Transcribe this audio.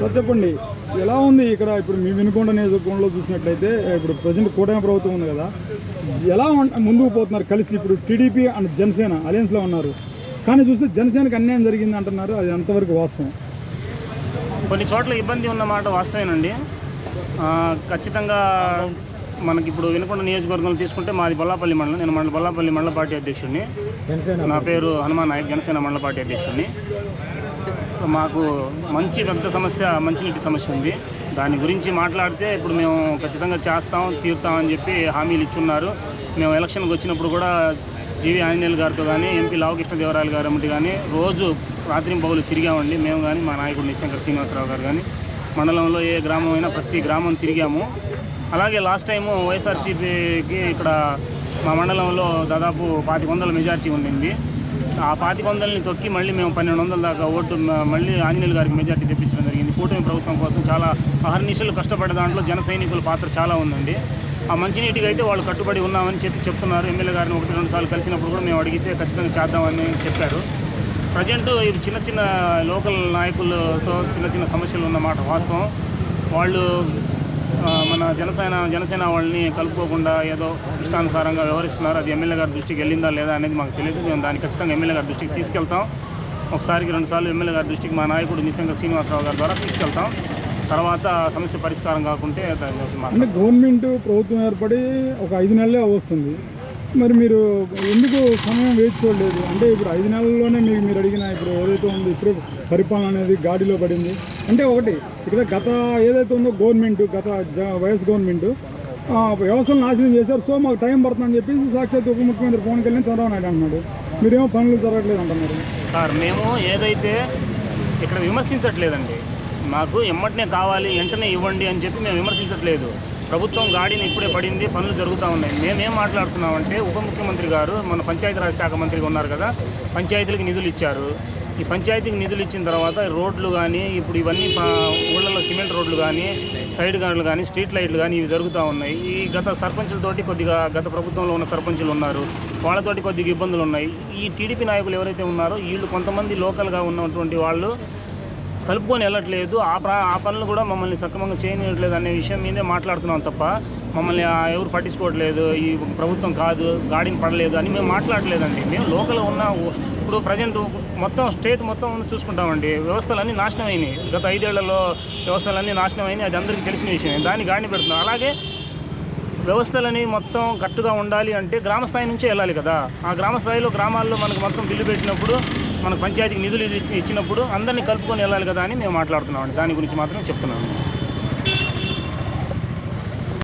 Sir చెప్పండి. ఎలా ఉంది ఇక్కడ? ఇప్పుడు మీ వినుకొండ నియోజకవర్గంలో చూసినట్లయితే ఇప్పుడు ప్రజెంట్ కూటమి ప్రభుత్వం ఉంది కదా. ఎలా ముందుకు పోతున్నారు కలిసి? ఇప్పుడు టీడీపీ అండ్ జనసేన అలయన్స్లో ఉన్నారు. కానీ చూస్తే జనసేనకు అన్యాయం జరిగింది అంటున్నారు. అది ఎంతవరకు వాస్తవం. కొన్ని చోట్ల ఇబ్బంది ఉన్న మాట వాస్తవేనండి. ఆ, ఖచ్చితంగా మనకి ఇప్పుడు వినకొండ నియోజకవర్గంలో తీసుకుంటే మాది బొల్లాపల్లి మండలం. నేను మండల బొల్లాపల్లి మండల పార్టీ అధ్యక్షుడిని. నా పేరు హనుమాన్ నాయక్ జనసేన మండల పార్టీ అధ్యక్షుడిని. మాకు మంచి పెద్ద సమస్య మంచినీటి సమస్య ఉంది. దాని గురించి మాట్లాడితే ఇప్పుడు మేము ఖచ్చితంగా చేస్తాం తీరుతాం అని చెప్పి హామీలు ఇచ్చున్నారు. మేము ఎలక్షన్కి వచ్చినప్పుడు కూడా జీవి ఆంజనేయులు గారితో కానీ ఎంపీ లావకృష్ణదేవరాయలు గారు అమ్మటి కానీ రోజు రాత్రి పౌలు తిరిగామండి. మేము కానీ మా నాయకుడు నిశంకర్ శ్రీనివాసరావు గారు కానీ మండలంలో ఏ గ్రామం అయినా ప్రతి గ్రామం తిరిగాము. అలాగే లాస్ట్ టైము వైఎస్ఆర్సీపీకి ఇక్కడ మా మండలంలో దాదాపు పాతిక వందల మెజార్టీ ఉండింది. ఆ పాతిక వందలని తొక్కి మళ్ళీ మేము పన్నెండు వందల దాకా ఓటు మళ్ళీ ఆంజనేయులు గారికి మెజార్టీ తెప్పించడం జరిగింది. కూటమి ప్రభుత్వం కోసం చాలా అహర్నిశలు కష్టపడే దాంట్లో జన సైనికుల పాత్ర చాలా ఉందండి. ఆ మంచినీటికి అయితే వాళ్ళు కట్టుబడి ఉన్నామని చెప్పి చెప్తున్నారు. ఎమ్మెల్యే గారిని ఒకటి రెండు సార్లు కలిసినప్పుడు కూడా మేము అడిగితే ఖచ్చితంగా చేద్దామని చెప్పారు. ప్రజెంట్ ఇవి చిన్న చిన్న లోకల్ నాయకులతో చిన్న చిన్న సమస్యలు ఉన్నమాట వాస్తవం. వాళ్ళు మన జనసేన జనసేన వాళ్ళని కలుపుకోకుండా ఏదో ఇష్టానుసారంగా వ్యవహరిస్తున్నారు. అది ఎమ్మెల్యే గారి దృష్టికి వెళ్ళిందా లేదా అనేది మాకు తెలియదు. మేము దాన్ని ఖచ్చితంగా ఎమ్మెల్యే గారి దృష్టికి తీసుకెళ్తాం. ఒకసారికి రెండు సార్లు ఎమ్మెల్యే గారి దృష్టికి మా నాయకుడు నిజంగా శ్రీనివాసరావు గారి ద్వారా తీసుకెళ్తాం. తర్వాత సమస్య పరిష్కారం కాకుంటే అంటే గవర్నమెంట్ ప్రభుత్వం ఏర్పడి ఒక ఐదు నెలలే వస్తుంది. మరి మీరు ఎందుకు సమయం వేచి చూడలేదు అంటే ఇప్పుడు ఐదు నెలల్లోనే మీకు మీరు అడిగిన ఇప్పుడు ఏదైతే ఉంది ఇప్పుడు పరిపాలన అనేది గాడిలో పడింది. అంటే ఒకటి ఇక్కడ గత ఏదైతే ఉందో గవర్నమెంట్ గత జ- వైఎస్ గవర్నమెంట్ వ్యవస్థలు నాశనం చేశారు. సో మాకు టైం పడుతుందని చెప్పేసి సాక్షాత్ ఉప ముఖ్యమంత్రి పవన్ కళ్యాణ్ చంద్రబాబు నాయుడు అన్నాడు మీరేమో పనులు జరగట్లేదు అంటున్నారు. సార్ మేము ఏదైతే ఇక్కడ విమర్శించట్లేదండి. మాకు ఎమ్మటనే కావాలి వెంటనే ఇవ్వండి అని చెప్పి మేము విమర్శించట్లేదు. ప్రభుత్వం గాడిని ఇప్పుడే పడింది పనులు జరుగుతూ ఉన్నాయి. మేమేం మాట్లాడుతున్నామంటే ఉప ముఖ్యమంత్రి గారు మన పంచాయతీరాజ్ శాఖ మంత్రిగా ఉన్నారు కదా పంచాయతీలకు నిధులు ఇచ్చారు. ఈ పంచాయతీకి నిధులు ఇచ్చిన తర్వాత రోడ్లు కానీ ఇప్పుడు ఇవన్నీ ఊళ్ళలో సిమెంట్ రోడ్లు కానీ సైడ్ గార్డులు కానీ స్ట్రీట్ లైట్లు కానీ ఇవి జరుగుతూ ఉన్నాయి. ఈ గత సర్పంచులతోటి కొద్దిగా గత ప్రభుత్వంలో ఉన్న సర్పంచులు ఉన్నారు. వాళ్ళతోటి కొద్దిగా ఇబ్బందులు ఉన్నాయి. ఈ టీడీపీ నాయకులు ఎవరైతే ఉన్నారో వీళ్ళు కొంతమంది లోకల్గా ఉన్నటువంటి వాళ్ళు కలుపుకొని వెళ్ళట్లేదు. ఆ ప్రా ఆ పనులు కూడా మమ్మల్ని సక్రమంగా చేయనివ్వట్లేదు అనే విషయం మీదే మాట్లాడుతున్నాం తప్ప మమ్మల్ని ఎవరు పట్టించుకోవట్లేదు. ఈ ప్రభుత్వం కాదు గాడిని పడలేదు అని మేము మాట్లాడలేదండి. మేము లోకల్ ఉన్న ఇప్పుడు ప్రజెంట్ మొత్తం స్టేట్ మొత్తం చూసుకుంటామండి. వ్యవస్థలన్నీ నాశనం అయినాయి. గత ఐదేళ్ళలో వ్యవస్థలన్నీ నాశనం అయినాయి. అది అందరికీ తెలిసిన విషయం. దాన్ని గాడిని పెడుతున్నాం అలాగే వ్యవస్థలని మొత్తం గట్టుగా ఉండాలి అంటే గ్రామ స్థాయి నుంచే వెళ్ళాలి కదా. ఆ గ్రామ స్థాయిలో గ్రామాల్లో మనకు మొత్తం బిల్లు పెట్టినప్పుడు మనకు పంచాయతీకి నిధులు ఇచ్చినప్పుడు అందరినీ కలుపుకొని వెళ్ళాలి కదా అని మేము మాట్లాడుతున్నామండి. దాని గురించి మాత్రం చెప్తున్నాను.